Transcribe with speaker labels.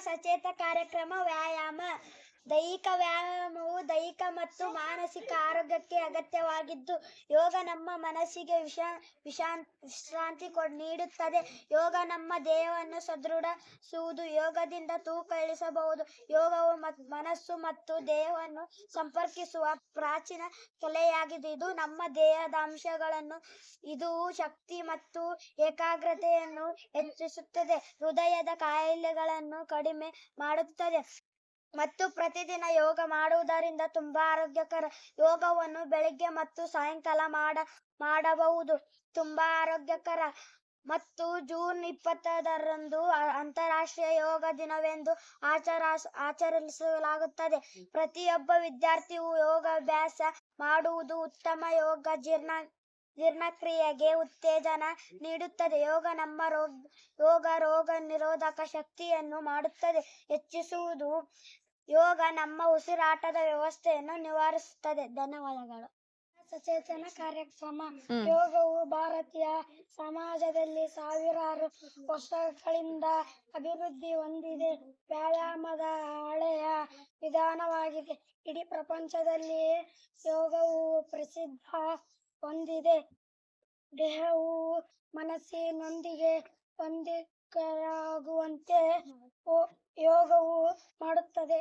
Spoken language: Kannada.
Speaker 1: ಸಚೇತ ಕಾರ್ಯಕ್ರಮ ವ್ಯಾಯಾಮ ದೈಹಿಕ ವ್ಯಾಯಾಮವು ದೈಹಿಕ ಮತ್ತು ಮಾನಸಿಕ ಆರೋಗ್ಯಕ್ಕೆ ಅಗತ್ಯವಾಗಿದ್ದು, ಯೋಗ ನಮ್ಮ ಮನಸ್ಸಿಗೆ ವಿಶಾ ವಿಶಾ ವಿಶ್ರಾಂತಿ ನೀಡುತ್ತದೆ. ಯೋಗ ನಮ್ಮ ದೇಹವನ್ನು ಸದೃಢಿಸುವುದು, ಯೋಗದಿಂದ ತೂಕ ಇಳಿಸಬಹುದು. ಯೋಗವು ಮನಸ್ಸು ಮತ್ತು ದೇಹವನ್ನು ಸಂಪರ್ಕಿಸುವ ಪ್ರಾಚೀನ ಕಲೆಯಾಗಿದೆ ಇದು ನಮ್ಮ ದೇಹದ ಅಂಶಗಳನ್ನು, ಇದು ಶಕ್ತಿ ಮತ್ತು ಏಕಾಗ್ರತೆಯನ್ನು ಹೆಚ್ಚಿಸುತ್ತದೆ. ಹೃದಯದ ಕಾಯಿಲೆಗಳನ್ನು ಕಡಿಮೆ ಮಾಡುತ್ತದೆ. ಮತ್ತು ಪ್ರತಿದಿನ ಯೋಗ ಮಾಡುವುದರಿಂದ ತುಂಬಾ ಆರೋಗ್ಯಕರ ಯೋಗವನ್ನು ಬೆಳಿಗ್ಗೆ ಮತ್ತು ಸಾಯಂಕಾಲ ಮಾಡ, ಮಾಡಬಹುದು. ತುಂಬಾ ಆರೋಗ್ಯಕರ. ಮತ್ತು ಜೂನ್ ಇಪ್ಪತ್ತರಂದು ಅ- ಅಂತಾರಾಷ್ಟ್ರೀಯ ಯೋಗ ದಿನವೆಂದು ಆಚರ, ಆಚರಿಸಲಾಗುತ್ತದೆ. ಪ್ರತಿಯೊಬ್ಬ ವಿದ್ಯಾರ್ಥಿಯು ಯೋಗಾಭ್ಯಾಸ ಮಾಡುವುದು ಉತ್ತಮ ಯೋಗ. ಜೀರ್ಣ ಜೀರ್ಣಕ್ರಿಯೆಗೆ ಉತ್ತೇಜನ ನೀಡುತ್ತದೆ. ಯೋಗ ನಮ್ಮ ರೋಗ ಯೋಗ ರೋಗ ನಿರೋಧಕ ಶಕ್ತಿಯನ್ನು ಮಾಡುತ್ತದೆ. ಹೆಚ್ಚಿಸುವುದು ಯೋಗ ನಮ್ಮ ಉಸಿರಾಟದ ವ್ಯವಸ್ಥೆಯನ್ನು ನಿವಾರಿಸುತ್ತದೆ. ಧನ್ಯವಾದಗಳು. ಸಚೇತನ ಕಾರ್ಯಕ್ರಮ. ಯೋಗವು ಭಾರತೀಯ ಸಮಾಜದಲ್ಲಿ ಸಾವಿರಾರು ವರ್ಷಗಳಿಂದ ಅಭಿವೃದ್ಧಿ ಹೊಂದಿದೆ. ವ್ಯಾಯಾಮದ ಹಳೆಯ ವಿಧಾನವಾಗಿದೆ. ಇಡೀ ಪ್ರಪಂಚದಲ್ಲಿ ಯೋಗವು ಪ್ರಸಿದ್ಧ ಹೊಂದಿದೆ ದೇಹವು ಮನಸ್ಸಿನೊಂದಿಗೆ ಹೊಂದಿಕೆಯಾಗುವಂತೆ ಯೋಗವು ಮಾಡುತ್ತದೆ.